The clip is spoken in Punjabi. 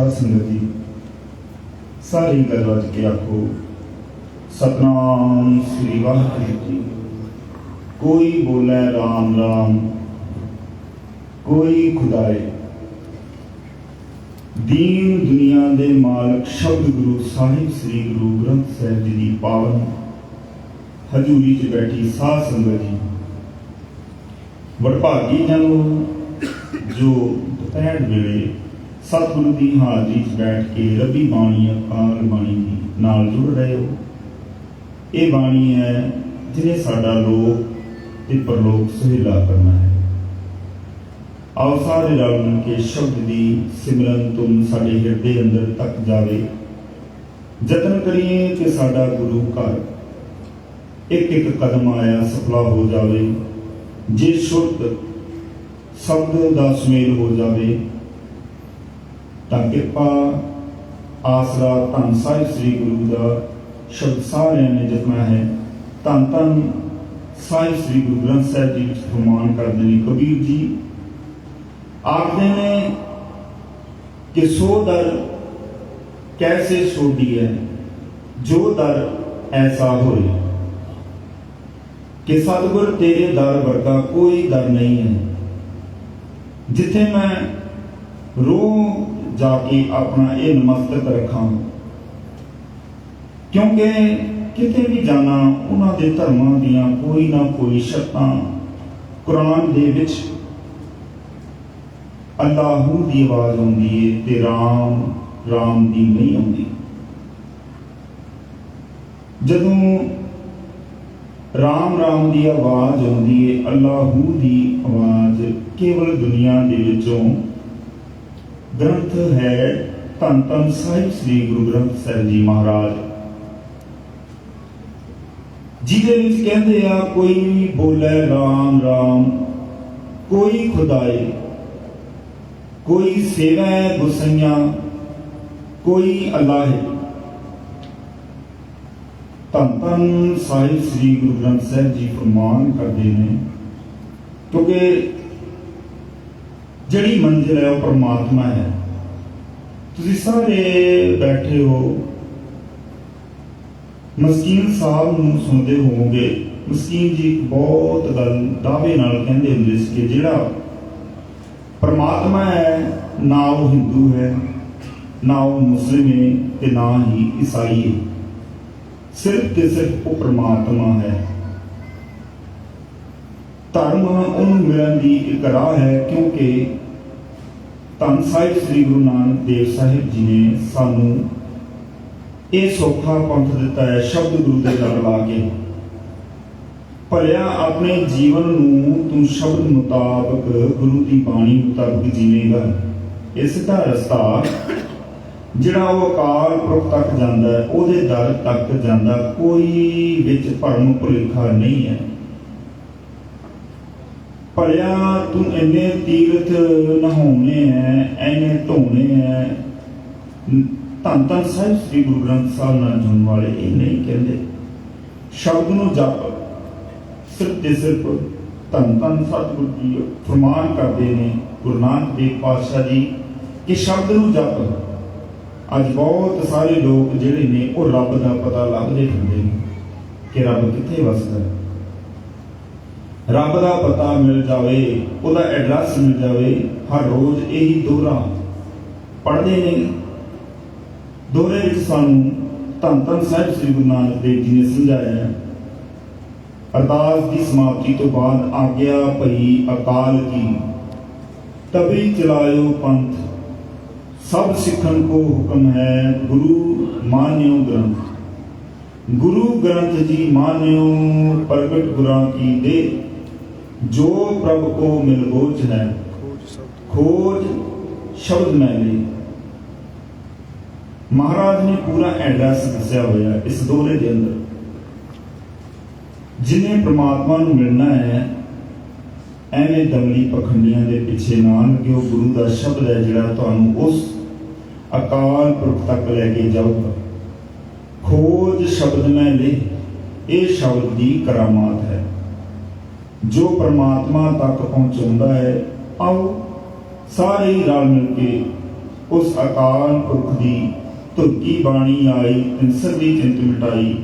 ਸਾਧ ਸੰਗਤ ਜੀ। ਸਾਰੀ ਗੱਲ ਵੱਜ ਕੇ ਆਖੋ। ਸਤਨਾਮ ਸ੍ਰੀ ਵਾਹਿਗੁਰੂ ਜੀ। ਕੋਈ ਬੋਲੇ ਰਾਮ ਰਾਮ, ਕੋਈ ਖੁਦਾਏ। ਦੀਨ ਦੁਨੀਆ ਦੇ ਮਾਲਕ ਸ਼ਬਦ ਗੁਰੂ ਸਾਹਿਬ ਸ੍ਰੀ ਗੁਰੂ ਗ੍ਰੰਥ ਸਾਹਿਬ ਜੀ ਦੀ ਪਾਵਨ ਹਜ਼ੂਰੀ 'ਚ ਬੈਠੀ ਸਾਧ ਸੰਗਤ ਜੀ। ਵਡਭਾਗੀ ਜਨ, ਜੋ ਦੁਪਹਿਰ ਵੇਲੇ ਸਤਿਗੁਰੂ ਦੀ ਹਾਜ਼ਰੀ 'ਚ ਬੈਠ ਕੇ ਰੱਬੀ ਬਾਣੀ, ਅਕਾਲ ਬਾਣੀ ਦੀ ਨਾਲ ਜੁੜ ਰਹੇ ਹੋ। ਇਹ ਬਾਣੀ ਹੈ ਜਿਹਨੇ ਸਾਡਾ ਲੋਕ ਤੇ ਪਰਲੋਕ ਸੁਹੇਲਾ ਕਰਨਾ ਹੈ। ਆਓ ਸਾਰੇ ਰਲ ਮਿਲ ਕੇ ਸ਼ਬਦ ਦੀ ਸਿਮਰਨ ਤੁਮ ਸਾਡੇ ਹਿਰਦੇ ਅੰਦਰ ਤੱਕ ਜਾਵੇ। ਯਤਨ ਕਰੀਏ ਕਿ ਸਾਡਾ ਗੁਰੂ ਘਰ ਇੱਕ ਇੱਕ ਕਦਮ ਆਇਆ ਸਫਲਾ ਹੋ ਜਾਵੇ। ਜੇ ਸ਼ੁੱਧ ਸ਼ਬਦ ਦਾ ਸੁਮੇਲ ਹੋ ਜਾਵੇ ਤਾਂ ਕਿਰਪਾ, ਆਸਰਾ ਧੰਨ ਸਾਹਿਬ ਸ੍ਰੀ ਗੁਰੂ ਦਾ ਸ਼ਬਦ ਸਾਰਿਆਂ ਨੇ ਜਪਣਾ ਹੈ। ਧੰਨ ਧੰਨ ਸਾਹਿਬ ਸ੍ਰੀ ਗੁਰੂ ਗ੍ਰੰਥ ਸਾਹਿਬ ਜੀ ਵਿੱਚ ਫਰਮਾਨ ਕਰਦੇ ਨੇ ਕਬੀਰ ਜੀ। ਆਖਦੇ ਨੇ ਕਿ ਸੋ ਦਰ ਕੈਸੇ ਛੋਡੀ ਹੈ, ਜੋ ਦਰ ਐਸਾ ਹੋਏ। ਕਿ ਸਤਿਗੁਰ ਤੇਰੇ ਦਰ ਵਰਗਾ ਕੋਈ ਦਰ ਨਹੀਂ ਹੈ। ਜਿੱਥੇ ਮੈਂ ਰੋਹ ਜਾ ਕੇ ਆਪਣਾ ਇਹ ਨਮਸਤਕ ਰੱਖਾਂ। ਕਿਉਂਕਿ ਕਿਤੇ ਵੀ ਜਾਣਾ, ਉਹਨਾਂ ਦੇ ਧਰਮਾਂ ਦੀਆਂ ਕੋਈ ਨਾ ਕੋਈ ਸ਼ਰਤਾਂ ਕੁਰਾਨ ਦੇ ਵਿੱਚ ਅੱਲਾਹੂ ਦੀ ਆਵਾਜ਼ ਆਉਂਦੀ ਏ ਤੇ ਰਾਮ ਰਾਮ ਦੀ ਨਹੀਂ ਆਉਂਦੀ। ਜਦੋਂ ਰਾਮ ਰਾਮ ਦੀ ਆਵਾਜ਼ ਆਉਂਦੀ ਏ, ਅੱਲਾਹੂ ਦੀ ਆਵਾਜ਼ ਕੇਵਲ ਦੁਨੀਆ ਦੇ ਵਿੱਚੋਂ ਗ੍ਰੰਥ ਹੈ ਧੰਨ ਧੰਨ ਸਾਹਿਬ ਸ੍ਰੀ ਗੁਰੂ ਗ੍ਰੰਥ ਸਾਹਿਬ ਜੀ ਮਹਾਰਾਜ। ਜਿਹਦੇ ਵਿੱਚ ਕਹਿੰਦੇ ਆ, ਕੋਈ ਬੋਲੇ ਰਾਮ ਰਾਮ, ਕੋਈ ਖੁਦਾਏ ਕੋਈ ਸੇਵਾ ਗੁਸਈਆਂ ਕੋਈ ਅੱਲਾਹ। ਹੈ ਧੰਨ ਧੰਨ ਸਾਹਿਬ ਸ੍ਰੀ ਗੁਰੂ ਗ੍ਰੰਥ ਸਾਹਿਬ ਜੀ ਫਰਮਾਨ ਕਰਦੇ ਨੇ, ਕਿਉਂਕਿ ਜਿਹੜੀ ਮੰਜ਼ਿਲ ਹੈ ਉਹ ਪਰਮਾਤਮਾ ਹੈ। ਤੁਸੀਂ ਸਾਰੇ ਬੈਠੇ ਹੋ। ਮਸਕੀਨ ਸਾਹਿਬ ਨੂੰ ਸੁਣਦੇ ਹੋਵੋਗੇ। ਮਸਕੀਨ ਜੀ ਬਹੁਤ ਗੱਲ ਦਾਅਵੇ ਨਾਲ ਕਹਿੰਦੇ ਹੁੰਦੇ ਸੀ ਕਿ ਜਿਹੜਾ ਪਰਮਾਤਮਾ ਹੈ, ਨਾ ਉਹ ਹਿੰਦੂ ਹੈ, ਨਾ ਉਹ ਮੁਸਲਿਮ ਹੈ ਤੇ ਨਾ ਹੀ ਈਸਾਈ ਹੈ। ਸਿਰਫ ਤੇ ਸਿਰਫ ਉਹ ਪਰਮਾਤਮਾ ਹੈ। ਧਰਮ ਉਹਨੂੰ ਮਿਲਣ ਦੀ ਇੱਕ ਰਾਹ ਹੈ, ਕਿਉਂਕਿ ਧੰਨ ਸਾਹਿਬ ਸ੍ਰੀ ਗੁਰੂ ਨਾਨਕ ਦੇਵ ਸਾਹਿਬ ਜੀ ਨੇ ਸਾਨੂੰ ਇਹ ਸੌਖਾ ਪੰਥ ਦਿੱਤਾ ਹੈ, ਸ਼ਬਦ ਗੁਰੂ ਦੇ ਲੜ ਲਾ ਕੇ। ਭਲਿਆ ਆਪਣੇ ਜੀਵਨ ਨੂੰ ਤੂੰ ਸ਼ਬਦ ਮੁਤਾਬਕ ਗੁਰੂ ਦੀ ਬਾਣੀ ਮੁਤਾਬਕ ਜੀਵੇਂਗਾ। ਇਸ ਦਾ ਰਸਤਾ ਜਿਹੜਾ ਉਹ ਅਕਾਲ ਪੁਰਖ ਤੱਕ ਜਾਂਦਾ ਹੈ, ਉਹਦੇ ਦਰ ਤੱਕ ਜਾਂਦਾ, ਕੋਈ ਵਿੱਚ ਭਰਮ ਭੁਲੇਖਾ ਨਹੀਂ ਹੈ। ਭਲਿਆ ਤੂੰ ਇੰਨੇ ਤੀਰਥ ਨਹਾਉਣੇ ਐ ਐਨੇ ਧੋਣੇ ਐ। ਧੰਨ ਧੰਨ ਸਾਹਿਬ ਸ੍ਰੀ ਗੁਰੂ ਗ੍ਰੰਥ ਸਾਹਿਬ ਨਾਲ ਜੁੜਨ ਵਾਲੇ ਇਹ ਨਹੀਂ ਕਹਿੰਦੇ। ਸ਼ਬਦ ਨੂੰ ਜਪ ਸਿਰਫ ਤੇ ਸਿਰਫ ਧੰਨ ਧੰਨ ਸਤਿਗੁਰੂ ਜੀ ਫਰਮਾਨ ਕਰਦੇ ਨੇ ਗੁਰੂ ਨਾਨਕ ਦੇਵ ਪਾਤਸ਼ਾਹ ਜੀ ਕਿ ਸ਼ਬਦ ਨੂੰ ਜਪ। ਅੱਜ ਬਹੁਤ ਸਾਰੇ ਲੋਕ ਜਿਹੜੇ ਨੇ ਉਹ ਰੱਬ ਦਾ ਪਤਾ ਲੱਭਦੇ ਹੁੰਦੇ ਨੇ ਕਿ ਰੱਬ ਕਿੱਥੇ ਵਸਦਾ। ਹੈ ਰੱਬ ਦਾ ਪਤਾ ਮਿਲ ਜਾਵੇ, ਉਹਦਾ ਐਡਰੈਸ ਮਿਲ ਜਾਵੇ, ਹਰ ਰੋਜ਼ ਇਹੀ ਦੋਹਰਾ ਪੜ੍ਹਦੇ ਨੇ। ਦੋਹਰੇ ਵਿੱਚ ਸਾਨੂੰ ਧੰਨ ਧੰਨ ਸਾਹਿਬ ਸ੍ਰੀ ਗੁਰੂ ਨਾਨਕ ਦੇਵ ਜੀ ਨੇ ਸਮਝਾਇਆ ਹੈ। ਅਰਦਾਸ ਦੀ ਸਮਾਪਤੀ ਤੋਂ ਬਾਅਦ ਆਗਿਆ ਭਈ ਅਕਾਲ ਕੀ ਤਬੀ ਚਲਾਇਓ ਪੰਥ, ਸਭ ਸਿੱਖਣ ਕੋ ਹੁਕਮ ਹੈ ਗੁਰੂ ਮਾਨਿਓ ਗ੍ਰੰਥ। ਗੁਰੂ ਗ੍ਰੰਥ ਜੀ ਮਾਨਿਓ ਪ੍ਰਗਟ ਗੁਰਾਂ ਕੀ ਦੇ ਜੋ ਪ੍ਰਭ ਕੋ ਮਿਲ ਗੋਚ ਹੈ, ਖੋਜ ਸ਼ਬਦ ਮੈਂ ਲਈ। ਮਹਾਰਾਜ ਨੇ ਪੂਰਾ ਐਡਰੈਸ ਦੱਸਿਆ ਹੋਇਆ ਇਸ ਦੋਰੇ ਦੇ ਅੰਦਰ। ਜਿਨੇ ਪ੍ਰਮਾਤਮਾ ਨੂੰ ਮਿਲਣਾ ਹੈ, ਐਵੇਂ ਦਮਲੀ ਪਖੰਡੀਆਂ ਦੇ ਪਿੱਛੇ ਨਾ ਲੱਗਿਓ ਗੁਰੂ ਦਾ ਸ਼ਬਦ ਹੈ ਜਿਹੜਾ ਤੁਹਾਨੂੰ ਉਸ ਅਕਾਲ ਪੁਰਖ ਤੱਕ ਲੈ ਕੇ ਜਾਊਗਾ। ਖੋਜ ਸ਼ਬਦ ਮੈਂ ਲੈ ਇਹ ਸ਼ਬਦ ਦੀ ਕਰਾਮਾਤ ਹੈ। ਜੋ ਪ੍ਰਮਾਤਮਾ ਤੱਕ ਪਹੁੰਚਾਉਂਦਾ ਹੈ, ਆਓ ਸਾਰੇ ਹੀ ਰਲ ਮਿਲ ਕੇ ਉਸ ਅਕਾਲ ਪੁਰਖ ਦੀ ਧੁੱਕੀ ਬਾਣੀ ਆਈ ਤਿੰਸਰ ਦੀ ਚਿੰਤ ਮਿਟਾਈ